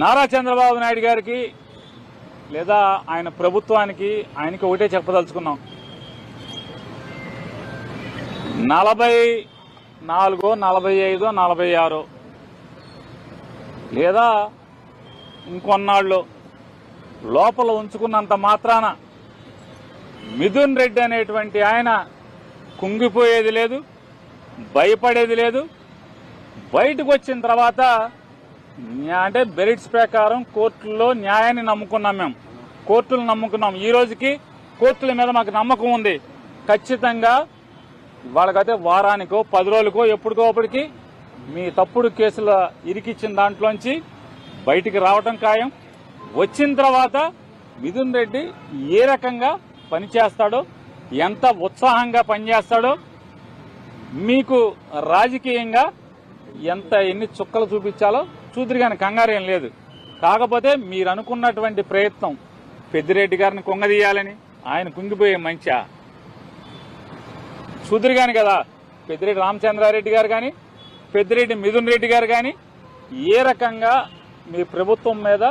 నారా చంద్రబాబు నాయుడు గారికి లేదా ఆయన ప్రభుత్వానికి ఆయనకి ఒకటే చెప్పదలుచుకున్నాం. నలభై నాలుగో నలభై ఐదో నలభై ఆరో లేదా ఇంకొన్నాళ్ళు లోపల ఉంచుకున్నంత మాత్రాన మిథున్ రెడ్డి అనేటువంటి ఆయన కుంగిపోయేది లేదు భయపడేది లేదు. బయటకు వచ్చిన తర్వాత అంటే బెరిట్స్ ప్రకారం కోర్టుల్లో న్యాయాన్ని నమ్ముకున్నాం మేము. కోర్టులు నమ్ముకున్నాం. ఈ రోజుకి కోర్టుల మీద మాకు నమ్మకం ఉంది. ఖచ్చితంగా వాళ్ళకైతే వారానికో పది రోజులకో ఎప్పటికో అప్పటికి మీ తప్పుడు కేసుల ఇరికిచ్చిన దాంట్లోంచి బయటికి రావటం ఖాయం. వచ్చిన తర్వాత మిథున్ రెడ్డి ఏ రకంగా పనిచేస్తాడో ఎంత ఉత్సాహంగా పనిచేస్తాడో మీకు రాజకీయంగా ఎంత ఎన్ని చుక్కలు చూపించాలో చూద్దరు కానీ కంగారు ఏం లేదు. కాకపోతే మీరు అనుకున్నటువంటి ప్రయత్నం పెద్దిరెడ్డి గారిని కుంగదీయాలని ఆయన కుంగిపోయే మంచా. చూద్దరు కానీ కదా పెద్దిరెడ్డి రామచంద్రారెడ్డి గారు కానీ పెద్దిరెడ్డి మిథున్ రెడ్డి గారు కానీ ఏ రకంగా మీ ప్రభుత్వం మీద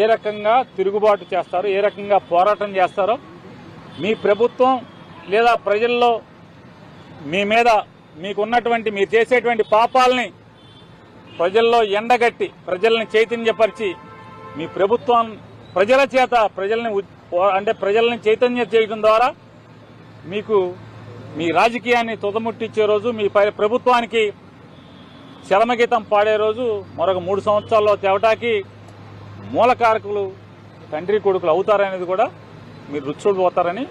ఏ రకంగా తిరుగుబాటు చేస్తారో ఏ రకంగా పోరాటం చేస్తారో మీ ప్రభుత్వం లేదా ప్రజల్లో మీ మీద మీకున్నటువంటి మీరు చేసేటువంటి పాపాలని ప్రజల్లో ఎండగట్టి ప్రజల్ని చైతన్యపరిచి మీ ప్రభుత్వం ప్రజల చేత ప్రజల్ని అంటే ప్రజల్ని చైతన్య చేయడం ద్వారా మీకు మీ రాజకీయాన్ని తుదముట్టించే రోజు మీ ప్రభుత్వానికి చరమగీతం పాడే రోజు మరొక మూడు సంవత్సరాల్లో తేవటాకి మూలకారకులు తండ్రి కొడుకులు అవుతారనేది కూడా మీరు రుచులు పోతారని